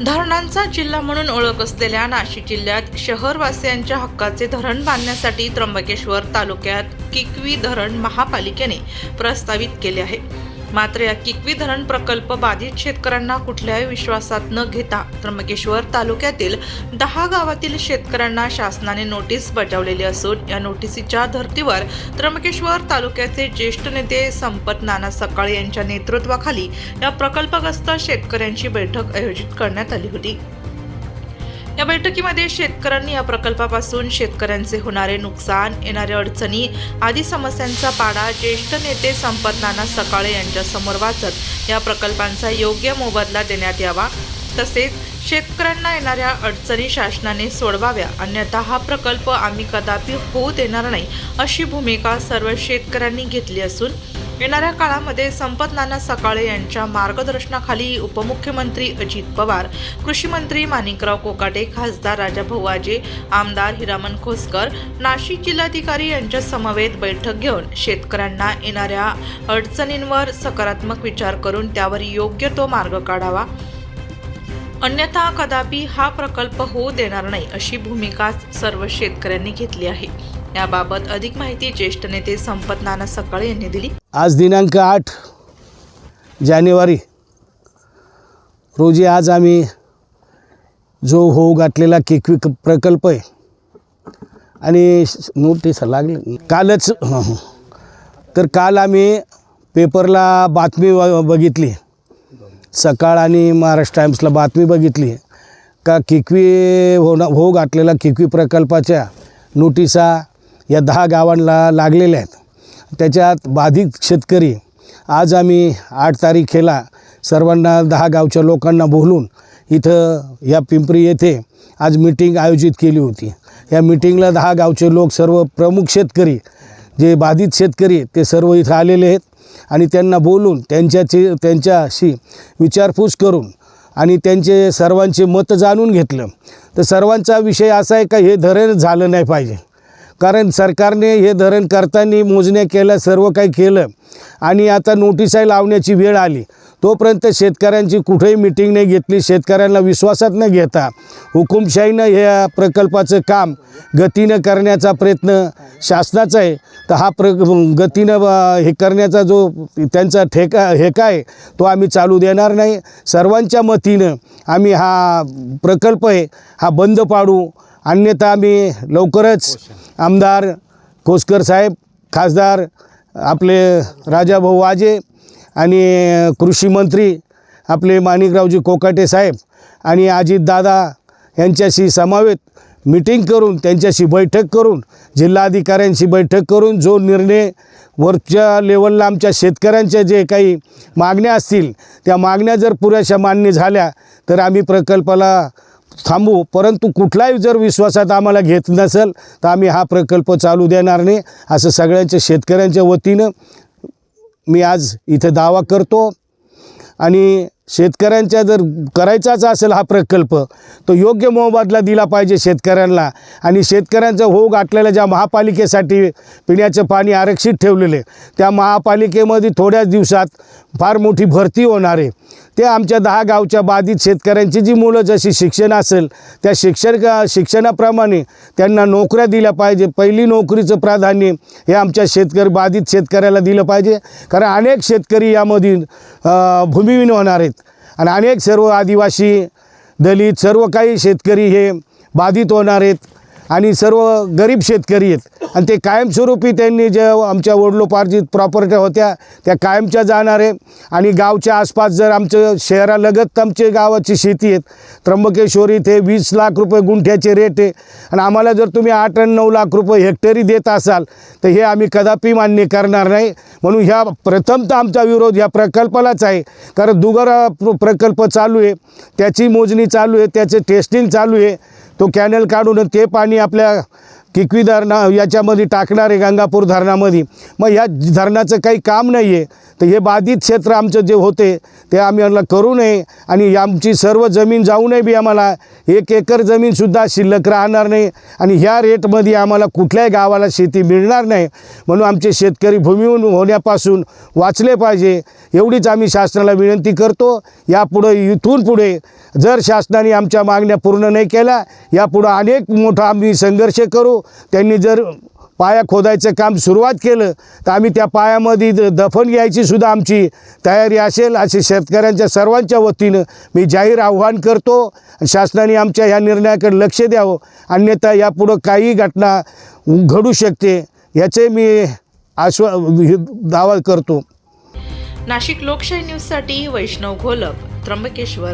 धरणांचा जिल्हा म्हणून ओळख असलेल्या नाशिक जिल्ह्यात शहरवासियांच्या हक्काचे धरण बांधण्यासाठी त्र्यंबकेश्वर तालुक्यात किकवी धरण महापालिकेने प्रस्तावित केले आहे. मात्र या किकवी धरण प्रकल्प बाधित शेतकऱ्यांना कुठल्याही विश्वासात न घेता त्र्यंबकेश्वर तालुक्यातील दहा गावातील शेतकऱ्यांना शासनाने नोटीस बजावलेली असून या नोटिसीच्या धर्तीवर त्र्यंबकेश्वर तालुक्याचे ज्येष्ठ नेते संपत नाना सकाळे यांच्या नेतृत्वाखाली या प्रकल्पग्रस्त शेतकऱ्यांची बैठक आयोजित करण्यात आली होती. या बैठकीमध्ये शेतकऱ्यांनी या प्रकल्पापासून शेतकऱ्यांचे होणारे नुकसान येणाऱ्या अडचणी आदी समस्यांचा पाडा ज्येष्ठ नेते संपत नाना सकाळे यांच्यासमोर वाचत या प्रकल्पांचा योग्य मोबदला देण्यात यावा. तसेच शेतकऱ्यांना येणाऱ्या अडचणी शासनाने सोडवाव्या. अन्यथा हा प्रकल्प आम्ही कदापि होऊ देणार नाही अशी भूमिका सर्व शेतकऱ्यांनी घेतली असून येणाऱ्या काळामध्ये संपत नाना सकाळे यांच्या मार्गदर्शनाखाली उपमुख्यमंत्री अजित पवार कृषी मंत्री माणिकराव कोकाटे खासदार राजाभाऊ आजे आमदार हिरामन खोसकर नाशिक जिल्हाधिकारी यांच्या समवेत बैठक घेऊन शेतकऱ्यांना येणाऱ्या अडचणींवर सकारात्मक विचार करून त्यावर योग्य तो मार्ग काढावा. अन्यथा कदापि हा प्रकल्प होऊ देणार नाही अशी भूमिका सर्व शेतकऱ्यांनी घेतली आहे. याबाबत अधिक माहिती ज्येष्ठ नेते संपत नाना सकाळे यांनी दिली. आज दिनांक आठ जानेवारी. रोजी आज आम्ही जो होऊ गाठलेला केकवी क- प्रकल्प आहे. आणि नोटीस लागले. कालच हं, तर काल आम्ही पेपरला बातमी बघितली. सकाळ आणि महाराष्ट्र टाईम्सला बातमी बघितली. का किकवी होणं होऊ गाठलेला किकवी प्रकल्पाच्या नोटिसा या दहा गावांना लागलेल्या आहेत. त्याच्यात बाधित शेतकरी आज आम्ही आठ तारीखेला सर्वांना दहा गावच्या लोकांना बोलून इथं या पिंपरी येथे आज मीटिंग आयोजित केली होती. या मीटिंगला दहा गावचे लोक सर्व प्रमुख शेतकरी जे बाधित शेतकरी ते सर्व इथं आलेले आहेत आणि त्यांना बोलून त्यांच्याचे त्यांच्याशी विचारपूस करून आणि त्यांचे सर्वांचे मत जाणून घेतलं. तर सर्वांचा विषय असा आहे का हे धरण झालं नाही पाहिजे. कारण सरकारने हे धरण करताना मोजण्या केल्या सर्व काही केलं. आणि आता नोटिसाही लावण्याची वेळ आली. तोपर्यंत शेतकऱ्यांची कुठेही मिटिंग नाही घेतली. शेतकऱ्यांना विश्वासात न घेता हुकुमशाहीनं ह्या प्रकल्पाचं काम गतीनं करण्याचा प्रयत्न शासनाचा आहे. तर हा प्र गतीनं हे करण्याचा जो त्यांचा ठेका हेका आहे तो आम्ही चालू देणार नाही. सर्वांच्या मतीनं आम्ही हा प्रकल्प आहे हा बंद पाडू. अन्यथा आम्ही लवकरच आमदार कोसकर साहेब खासदार आपले राजाभाऊ वाजे आणि कृषी मंत्री आपले माणिकरावजी कोकाटे साहेब आणि अजितदादा यांच्याशी समावेत मिटिंग करून त्यांच्याशी बैठक करून जिल्हाधिकाऱ्यांशी बैठक करून जो निर्णय वरच्या लेवलला आमच्या शेतकऱ्यांच्या जे काही मागण्या असतील त्या मागण्या जर पुरेशा मान्य झाल्या तर आम्ही प्रकल्पाला थांबू परंतु कुठलाही जर विश्वासात आम्हाला घेत नसेल तर आम्ही हा प्रकल्प चालू देणार नाही. असं सगळ्यांच्या शेतकऱ्यांच्या वतीनं मी आज इथं दावा करतो. आणि शेतकऱ्यांच्या जर करायचाच असेल हा प्रकल्प तो योग्य मोबदला दिला पाहिजे शेतकऱ्यांना. आणि शेतकऱ्यांचा होऊ गाठलेल्या ज्या महापालिकेसाठी पिण्याचं पाणी आरक्षित ठेवलेले त्या महापालिकेमध्ये थोड्याच दिवसात फार मोठी भरती होणार आहे. ते आमच्या दहा गावच्या बाधित शेतकऱ्यांची जी मुलं जशी शिक्षण असेल त्या शिक्षण शिक्षणाप्रमाणे त्यांना नोकऱ्या दिल्या पाहिजे. पहिली नोकरीचं प्राधान्य हे आमच्या शेतकरी बाधित शेतकऱ्याला दिलं पाहिजे. कारण अनेक शेतकरी यामधून भूमिहीन होणार आहेत. आणि अनेक सर्व आदिवासी दलित सर्व काही शेतकरी हे बाधित होणार आहेत. आणि सर्व गरीब शेतकरी आहेत. आणि ते कायमस्वरूपी त्यांनी जे आमच्या वडलोपार्जित प्रॉपर्ट्या होत्या त्या कायमच्या जाणार आहे. आणि गावच्या आसपास जर आमचं शहरालगत आमचे गावाची शेती आहेत त्र्यंबकेश्वर इथे वीस लाख रुपये गुंठ्याचे रेट आहे. आणि आम्हाला जर तुम्ही आठ आणि नऊ लाख रुपये हेक्टरी देत असाल तर हे आम्ही कदापि मान्य करणार नाही. म्हणून ह्या प्रथमतः आमचा विरोध या प्रकल्पालाच आहे. कारण दुगर प्रकल्प चालू आहे त्याची मोजणी चालू आहे त्याचे टेस्टिंग चालू आहे. तो कॅनल काढून ते पाणी आपल्या किकवी धरणा याच्यामध्ये टाकणार आहे गंगापूर धरणामध्ये. मग ह्या धरणाचं काही काम नाही आहे तर हे बाधित क्षेत्र आमचं जे होते ते आम्ही यांना करू नये आणि आमची सर्व जमीन जाऊ नये बी आम्हाला. एक एकर जमीनसुद्धा शिल्लक राहणार नाही आणि ह्या रेटमध्ये आम्हाला कुठल्याही गावाला शेती मिळणार नाही. म्हणून आमचे शेतकरी भूमीहून होण्यापासून वाचले पाहिजे. एवढीच आम्ही शासनाला विनंती करतो. यापुढं इथून पुढे जर शासनाने आमच्या मागण्या पूर्ण नाही केल्या यापुढं अनेक मोठा आम्ही संघर्ष करू. त्यांनी जर पाया खोदायचं काम सुरुवात केलं तर आम्ही त्या पायामध्ये दफन घ्यायची सुद्धा आमची तयारी असेल असे शेतकऱ्यांच्या सर्वांच्या वतीनं मी जाहीर आव्हान करतो. शासनाने आमच्या ह्या निर्णयाकडे लक्ष द्यावं. अन्यथा यापुढं काही घटना घडू शकते याचे मी आश्वा दावा करतो. नाशिक लोकशाही न्यूजसाठी वैष्णव घोलप त्र्यंबकेश्वर.